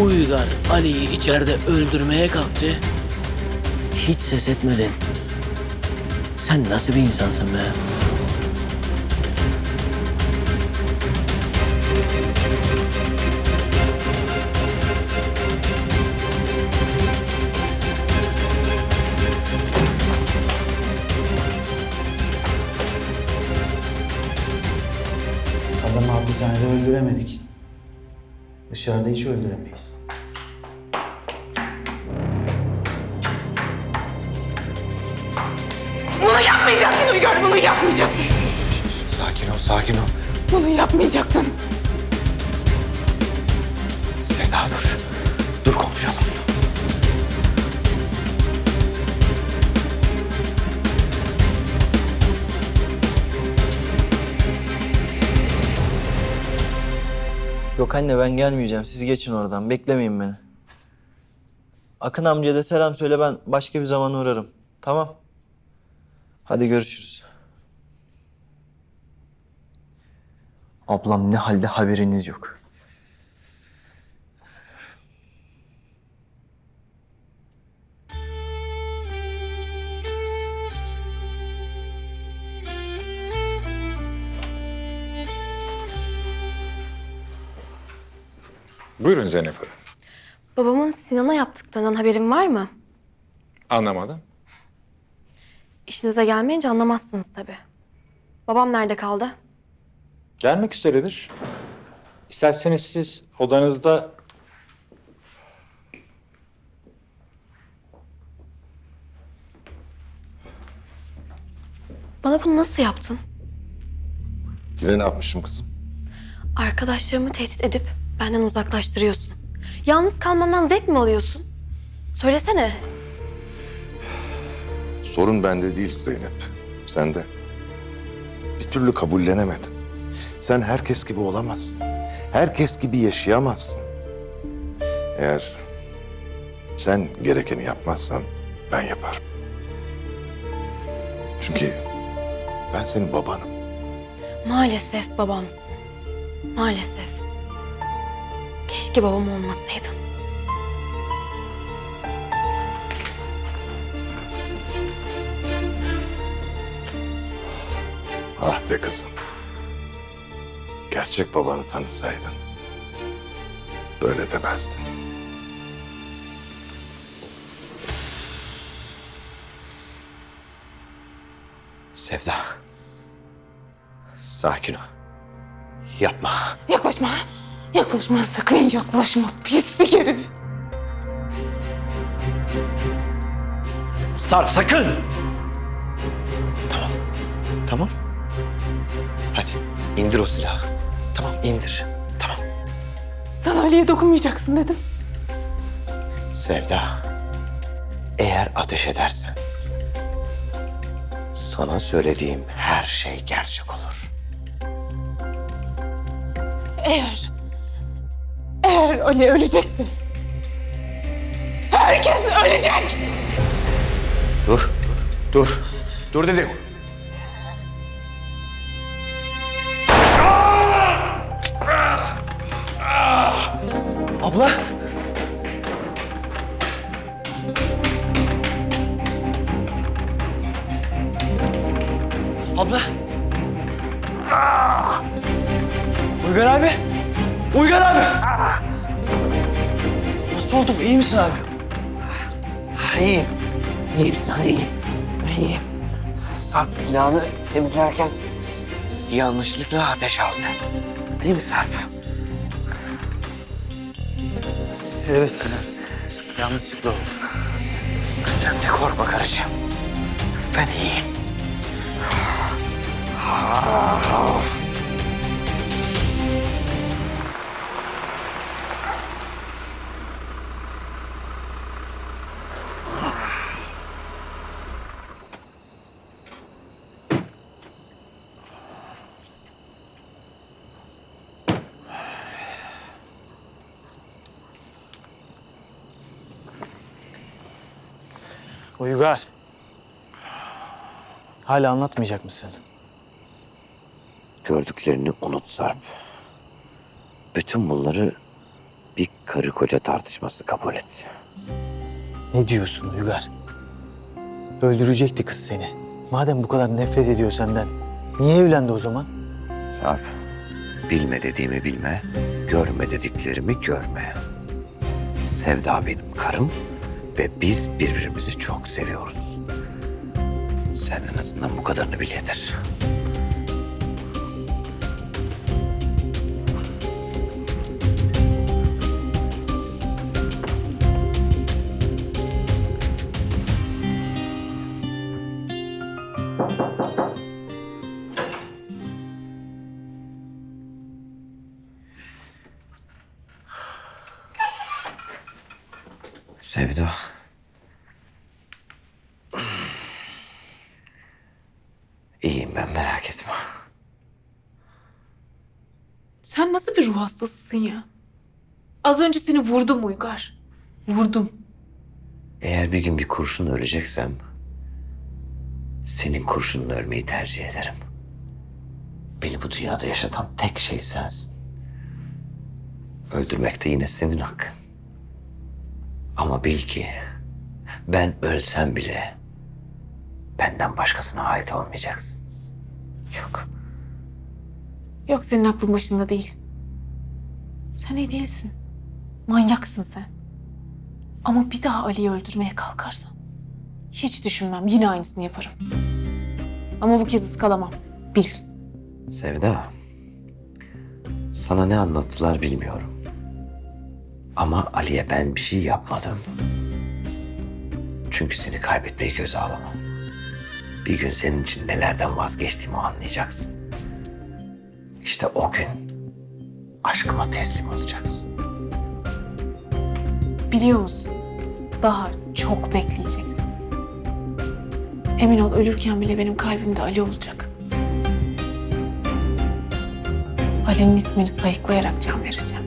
Uygar Ali'yi içeride öldürmeye kalktı. Hiç ses etmedin. Sen nasıl bir insansın be? Adamı hapishanede öldüremedik. Dışarıda hiç öldüremeyiz. Bunu yapmayacaktın Uygar, bunu yapmayacaktın. Sakin ol, sakin ol. Bunu yapmayacaktın. Sevda dur. Dur konuşalım. Yok anne ben gelmeyeceğim. Siz geçin oradan. Beklemeyin beni. Akın amcaya da selam söyle ben başka bir zaman uğrarım. Tamam. Hadi görüşürüz. Ablam ne halde haberiniz yok. Buyurun Zeynep Hanım. Babamın Sinan'a yaptıklarından haberin var mı? Anlamadım. İşinize gelmeyince anlamazsınız tabii. Babam nerede kaldı? Gelmek üzeredir. İsterseniz siz odanızda... Bana bunu nasıl yaptın? Yine ne yapmışım kızım? Arkadaşlarımı tehdit edip benden uzaklaştırıyorsun. Yalnız kalmamdan zevk mi alıyorsun? Söylesene. Sorun bende değil Zeynep. Sende. Bir türlü kabullenemedim. Sen herkes gibi olamazsın. Herkes gibi yaşayamazsın. Eğer sen gerekeni yapmazsan ben yaparım. Çünkü ben senin babanım. Maalesef babamsın. Maalesef. Keşke babam olmasaydın. Ah be kızım. Gerçek babanı tanısaydın böyle demezdin. Sevda. Sakin ol. Yapma. Yaklaşma. Yaklaşma, sakın yaklaşma. Pislik herif. Sarp sakın. Tamam. Tamam. Hadi indir o silahı. Tamam indir. Tamam. Sana Ali'ye dokunmayacaksın dedim. Sevda. Eğer ateş edersen sana söylediğim her şey gerçek olur. Eğer... Eğer Ali ölecekse... Herkes ölecek. Dur. Dur. Dur dedim. Abla! Abla! Uygar abi! Uygar abi! Oldun? İyi misin abi? İyiyim. İyiyim sen iyiyim. İyiyim. Sarp silahını temizlerken yanlışlıkla ateş aldı. Değil mi Sarp? Evet Sinan. Yanlışlıkla oldu. Sen de korkma karıcığım. Ben iyiyim. Uygar. Hala anlatmayacak mısın? Gördüklerini unut Sarp. Bütün bunları Bir karı koca tartışması kabul et. Ne diyorsun Uygar? Öldürecekti kız seni. Madem bu kadar nefret ediyor senden, niye evlendi o zaman? Sarp, bilme dediğimi bilme, görme dediklerimi görme. Sevda benim karım ve biz birbirimizi çok seviyoruz. Sen en azından bu kadarını bil. Sen nasıl bir ruh hastasısın ya? Az önce seni vurdum Uygar. Vurdum. Eğer bir gün bir kurşun öleceksem... ...senin kurşunla ölmeyi tercih ederim. Beni bu dünyada yaşatan tek şey sensin. Öldürmek de yine senin hakkın. Ama bil ki... ...ben ölsem bile... ...benden başkasına ait olmayacaksın. Yok. Yok senin aklın başında değil. Sen iyi değilsin. Manyaksın sen. Ama bir daha Ali'yi öldürmeye kalkarsan hiç düşünmem yine aynısını yaparım. Ama bu kez ıskalamam. Bil. Sevda... ...sana ne anlattılar bilmiyorum. Ama Ali'ye ben bir şey yapmadım. Çünkü seni kaybetmeyi göze alamam. Bir gün senin için nelerden vazgeçtiğimi anlayacaksın. İşte o gün aşkıma teslim olacaksın. Biliyor musun? Daha çok bekleyeceksin. Emin ol ölürken bile benim kalbimde Ali olacak. Ali'nin ismini sayıklayarak can vereceğim.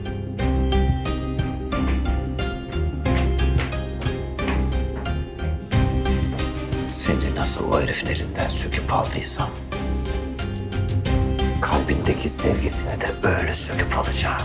Seni nasıl o herifin elinden söküp aldıysam... ...kalbindeki sevgisini de öyle söküp alacağım.